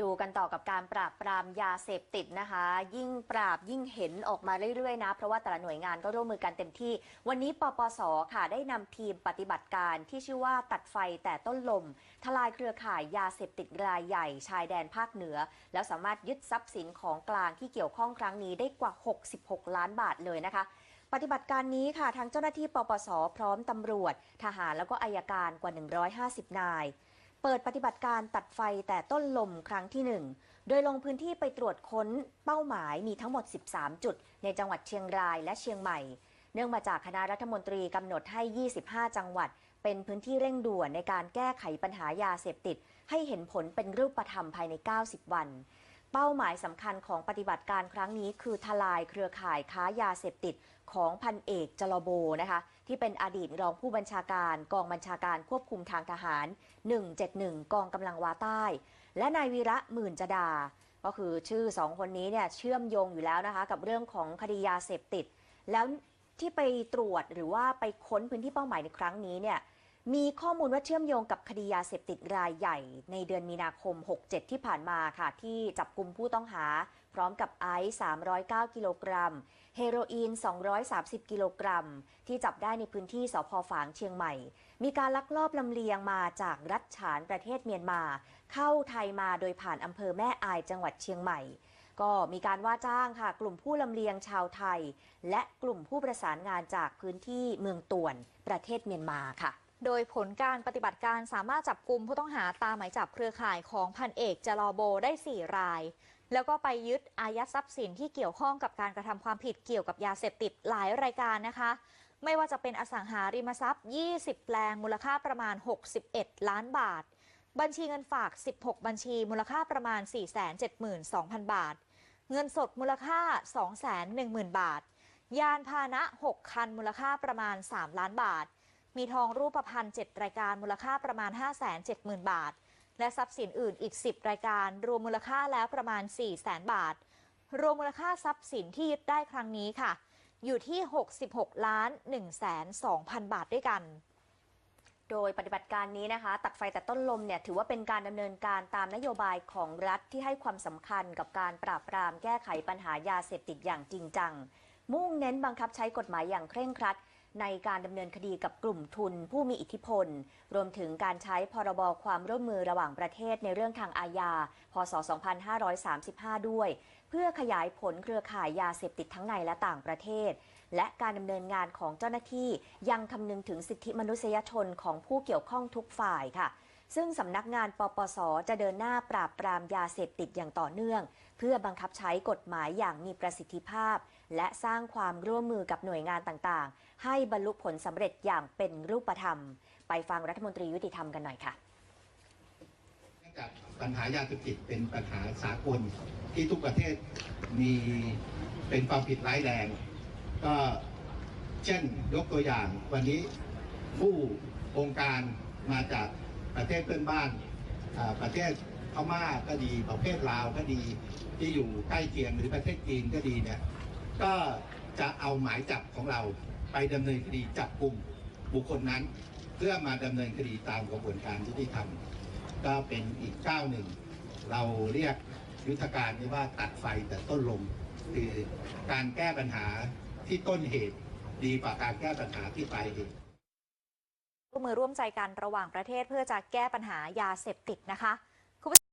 ดูกันต่อกับการปราบปรามยาเสพติดนะคะ ยิ่งปราบยิ่งเห็นออกมาเรื่อยๆนะ เพราะว่าแต่ละหน่วยงานก็ร่วมมือกันเต็มที่ วันนี้ปปสค่ะได้นำทีมปฏิบัติการที่ชื่อว่าตัดไฟแต่ต้นลม ทลายเครือข่ายยาเสพติดรายใหญ่ชายแดนภาคเหนือ แล้วสามารถยึดทรัพย์สินของกลางที่เกี่ยวข้องครั้งนี้ได้กว่า 66 ล้านบาทเลยนะคะปฏิบัติการนี้ค่ะทางเจ้าหน้าที่ปปส พร้อมตำรวจ ทหารแล้วก็อายการกว่า 150 นาย เปิดปฏิบัติการตัดไฟแต่ต้นลมครั้งที่ 1 โดยลงพื้นที่ไปตรวจค้นเป้าหมายมีทั้งหมด 13 จุด ในจังหวัดเชียงรายและเชียงใหม่ เนื่องมาจากคณะรัฐมนตรีกำหนดให้ 25 จังหวัด เป็นพื้นที่เร่งด่วนในการแก้ไขปัญหายาเสพติด ให้เห็นผลเป็นรูปธรรมภายใน 90 วัน เป้าหมายสำคัญของปฏิบัติการครั้งนี้ คือทลายเครือข่ายค้ายาเสพติดของพันเอกจลโบนะคะที่เป็นอดีตรองผู้บัญชาการกองบัญชาการควบคุมทางทหาร 171 กองกำลังวาใต้ และนายวีระหมื่นจดา ก็คือชื่อสองคนนี้เนี่ยเชื่อมโยงอยู่แล้วนะคะกับเรื่องของคดียาเสพติด แล้วที่ไปตรวจหรือว่าไปค้นพื้นที่เป้าหมายในครั้งนี้เนี่ย มีข้อมูลว่าเชื่อมโยงกับคดียาเสพติดรายใหญ่ ในเดือนมีนาคม 67 ที่ผ่านมาค่ะ ที่จับกลุ่มผู้ต้องหา พร้อมกับไอซ์309 กิโลกรัม เฮโรอีน 230 กิโลกรัม ที่จับได้ในพื้นที่สพฝางเชียงใหม่ มีการลักลอบลำเลียงมาจากรัฐฉานประเทศเมียนมา เข้าไทยมาโดยผ่านอำเภอแม่อายจังหวัดเชียงใหม่ก็มีการว่าจ้างค่ะ กลุ่มผู้ลำเลียงชาวไทย และกลุ่มผู้ประสานงานจากพื้นที่เมืองต่วน ประเทศเมียนมาค่ะ โดยผลการปฏิบัติการสามารถจับกลุ่มผู้ต้องหาตามหมายจับเครือข่ายของพันเอกจลอโบได้ 4 ราย แล้วก็ไปยึดอายัดทรัพย์สินที่เกี่ยวข้องกับการกระทำความผิดเกี่ยวกับยาเสพติดหลายรายการนะคะ ไม่ว่าจะเป็นอสังหาริมทรัพย์ 20 แปลงมูลค่าประมาณ 61 ล้านบาท บัญชีเงินฝาก 16 บัญชีมูลค่าประมาณ 472,000 บาท เงินสดมูลค่า 210,000 บาท ยานพาหนะ 6 คันมูลค่าประมาณ 3 ล้านบาท มีทองรูปพรรณ7รายการมูลค่าประมาณ 570,000 บาท และทรัพย์สินอื่นอีก 10 รายการ รวมมูลค่าแล้วประมาณ 400,000 บาท รวมมูลค่าทรัพย์สินที่ยึดได้ครั้งนี้ค่ะ อยู่ที่ 66ล้าน1 2 0 0 0 บาทด้วยกันโดยปฏิบัติการนี้นะคะ ตัดไฟแต่ต้นลมเนี่ยถือว่าเป็นการดำเนินการตามนโยบายของรัฐที่ให้ความสำคัญกับการปราบปรามแก้ไขปัญหายาเสพติดอย่างจริงจัง มุ่งเน้นบังคับใช้กฎหมายอย่างเคร่งครัด ในการดำเนินคดีกับกลุ่มทุน ผู้มีอิทธิพล รวมถึงการใช้พรบความร่วมมือระหว่างประเทศในเรื่องทางอาญา พศ 2535 ด้วย เพื่อขยายผลเครือข่ายยาเสพติดทั้งในและต่างประเทศ และการดำเนินงานของเจ้าหน้าที่ยังคำนึงถึงสิทธิมนุษยชนของผู้เกี่ยวข้องทุกฝ่ายค่ะ ซึ่งสำนักงานปปส จะเดินหน้าปราบปรามยาเสพติดอย่างต่อเนื่อง เพื่อบังคับใช้กฎหมายอย่างมีประสิทธิภาพ และสร้างความร่วมมือกับหน่วยงานต่างๆ ให้บรรลุผลสำเร็จอย่างเป็นรูปธรรม ไปฟังรัฐมนตรียุติธรรมกันหน่อยค่ะเนื่องจากปัญหายาเสพติดเป็นปัญหาสากลที่ทุกประเทศมีเป็นความผิดร้ายแรง ก็เช่นยกตัวอย่างวันนี้ผู้องค์การมาจาก ประเทศเพื่อนบ้านประเทศพม่าก็ดีประเทศลาวก็ดีที่อยู่ใกล้เคียงหรือประเทศจีนก็ดีเนี่ยก็จะเอาหมายจับของเราไปดำเนินคดีจับกลุ่มบุคคลนั้น เพื่อมาดำเนินคดีตามกระบวนการยุติธรรม ก็เป็นอีกก้าวหนึ่ง เราเรียกยุทธการนี้ว่าตัดไฟแต่ต้นลมคือการแก้ปัญหาที่ต้นเหตุดีกว่าการแก้ปัญหาที่ปลายเหตุ ร่วมมือร่วมใจกันระหว่างประเทศเพื่อจะแก้ปัญหายาเสพติดนะคะ